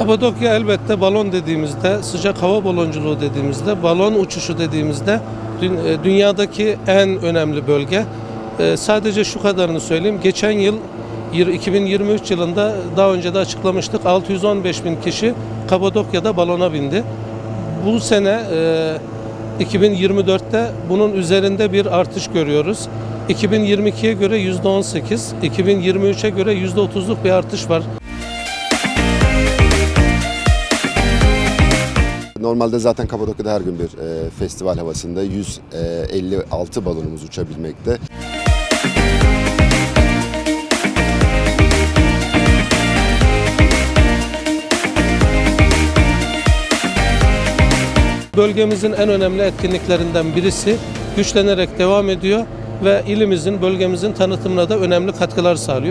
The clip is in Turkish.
Kapadokya elbette balon dediğimizde, sıcak hava balonculuğu dediğimizde, balon uçuşu dediğimizde e, dünyadaki en önemli bölge. E, Sadece şu kadarını söyleyeyim. Geçen yıl yir- 2023 yılında daha önce de açıklamıştık 615 bin kişi Kapadokya'da balona bindi. Bu sene e, 2024'te bunun üzerinde bir artış görüyoruz. 2022'ye göre %18, 2023'e göre %30'luk bir artış var. Normalde zaten Kapadokya'da her gün bir e, festival havasında 156 balonumuz uçabilmekte. Bölgemizin en önemli etkinliklerinden birisi güçlenerek devam ediyor ve ilimizin, bölgemizin tanıtımına da önemli katkılar sağlıyor.